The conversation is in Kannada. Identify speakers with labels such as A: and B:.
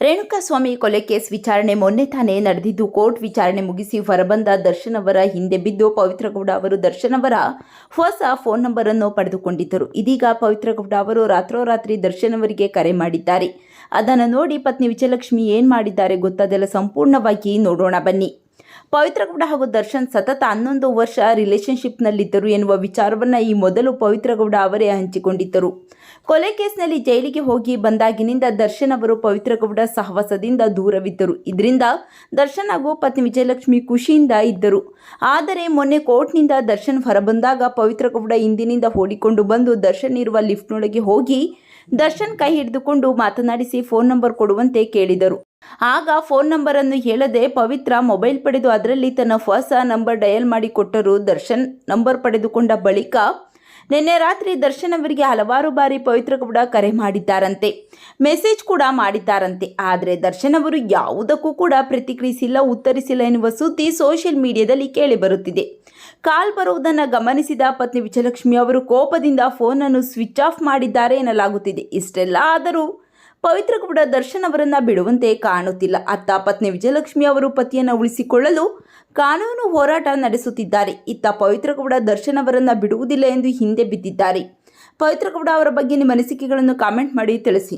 A: ರೇಣುಕಾಸ್ವಾಮಿ ಕೊಲೆ ಕೇಸ್ ವಿಚಾರಣೆ ಮೊನ್ನೆ ತಾನೇ ನಡೆದಿದ್ದು. ಕೋರ್ಟ್ ವಿಚಾರಣೆ ಮುಗಿಸಿ ಹೊರಬಂದ ದರ್ಶನ್ ಅವರ ಹಿಂದೆ ಬಿದ್ದು ಪವಿತ್ರಗೌಡ ಅವರು ದರ್ಶನ್ ಅವರ ಹೊಸ ಫೋನ್ ನಂಬರ್ ಅನ್ನು ಪಡೆದುಕೊಂಡಿದ್ದರು. ಇದೀಗ ಪವಿತ್ರಗೌಡ ಅವರು ರಾತ್ರೋರಾತ್ರಿ ದರ್ಶನ್ ಅವರಿಗೆ ಕರೆ ಮಾಡಿದ್ದಾರೆ. ಅದನ್ನು ನೋಡಿ ಪತ್ನಿ ವಿಜಯಲಕ್ಷ್ಮಿ ಏನ್ ಮಾಡಿದ್ದಾರೆ ಗೊತ್ತಾದೆಲ್ಲ ಸಂಪೂರ್ಣವಾಗಿ ನೋಡೋಣ ಬನ್ನಿ. ಪವಿತ್ರಗೌಡ ಹಾಗೂ ದರ್ಶನ್ ಸತತ ಹನ್ನೊಂದು ವರ್ಷ ರಿಲೇಶನ್ಶಿಪ್ನಲ್ಲಿದ್ದರು ಎನ್ನುವ ವಿಚಾರವನ್ನು ಈ ಮೊದಲು ಪವಿತ್ರಗೌಡ ಅವರೇ ಹಂಚಿಕೊಂಡಿದ್ದರು. ಕೊಲೆ ಕೇಸ್ನಲ್ಲಿ ಜೈಲಿಗೆ ಹೋಗಿ ಬಂದಾಗಿನಿಂದ ದರ್ಶನ್ ಅವರು ಪವಿತ್ರಗೌಡ ಸಹವಾಸದಿಂದ ದೂರವಿದ್ದರು. ಇದರಿಂದ ದರ್ಶನ್ ಹಾಗೂ ಪತ್ನಿ ವಿಜಯಲಕ್ಷ್ಮಿ ಖುಷಿಯಿಂದ ಇದ್ದರು. ಆದರೆ ಮೊನ್ನೆ ಕೋರ್ಟ್ನಿಂದ ದರ್ಶನ್ ಹೊರಬಂದಾಗ ಪವಿತ್ರಗೌಡ ಹಿಂದಿನಿಂದ ಓಡಿಕೊಂಡು ಬಂದು ದರ್ಶನ್ ಇರುವ ಲಿಫ್ಟ್ನೊಳಗೆ ಹೋಗಿ ದರ್ಶನ್ ಕೈ ಹಿಡಿದುಕೊಂಡು ಮಾತನಾಡಿಸಿ ಫೋನ್ ನಂಬರ್ ಕೊಡುವಂತೆ ಕೇಳಿದರು. ಆಗ ಫೋನ್ ನಂಬರ್ ಅನ್ನು ಹೇಳದೆ ಪವಿತ್ರ ಮೊಬೈಲ್ ಪಡೆದು ಅದರಲ್ಲಿ ತನ್ನ ಹೊಸ ನಂಬರ್ ಡಯಲ್ ಮಾಡಿ ಕೊಟ್ಟರು ದರ್ಶನ್. ನಂಬರ್ ಪಡೆದುಕೊಂಡ ಬಳಿಕ ನಿನ್ನೆ ರಾತ್ರಿ ದರ್ಶನ್ ಅವರಿಗೆ ಹಲವಾರು ಬಾರಿ ಪವಿತ್ರ ಕೂಡ ಕರೆ ಮಾಡಿದ್ದಾರಂತೆ. ಮೆಸೇಜ್ ಕೂಡ ಮಾಡಿದ್ದಾರಂತೆ. ಆದರೆ ದರ್ಶನ್ ಅವರು ಯಾವುದಕ್ಕೂ ಕೂಡ ಪ್ರತಿಕ್ರಿಯಿಸಿಲ್ಲ, ಉತ್ತರಿಸಿಲ್ಲ ಎನ್ನುವ ಸುದ್ದಿ ಸೋಷಿಯಲ್ ಮೀಡಿಯಾದಲ್ಲಿ ಕೇಳಿ ಬರುತ್ತಿದೆ. ಕಾಲ್ ಬರುವುದನ್ನು ಗಮನಿಸಿದ ಪತ್ನಿ ವಿಜಯಲಕ್ಷ್ಮಿ ಅವರು ಕೋಪದಿಂದ ಫೋನನ್ನು ಸ್ವಿಚ್ ಆಫ್ ಮಾಡಿದ್ದಾರೆ ಎನ್ನಲಾಗುತ್ತಿದೆ. ಇಷ್ಟೆಲ್ಲ ಆದರೂ ಪವಿತ್ರ ಕೂಡ ದರ್ಶನ್ ಅವರನ್ನ ಬಿಡುವಂತೆ ಕಾಣುತ್ತಿಲ್ಲ. ಅತ್ತ ಪತ್ನಿ ವಿಜಯಲಕ್ಷ್ಮಿ ಅವರು ಪತಿಯನ್ನು ಉಳಿಸಿಕೊಳ್ಳಲು ಕಾನೂನು ಹೋರಾಟ ನಡೆಸುತ್ತಿದ್ದಾರೆ. ಇತ್ತ ಪವಿತ್ರ ಕೂಡ ದರ್ಶನ್ ಅವರನ್ನ ಬಿಡುವುದಿಲ್ಲ ಎಂದು ಹಿಂದೆ ಬಿದ್ದಿದ್ದಾರೆ. ಪವಿತ್ರ ಕೂಡ ಅವರ ಬಗ್ಗೆ ನಿಮ್ಮ ಅನಿಸಿಕೆಗಳನ್ನು ಕಾಮೆಂಟ್ ಮಾಡಿ ತಿಳಿಸಿ.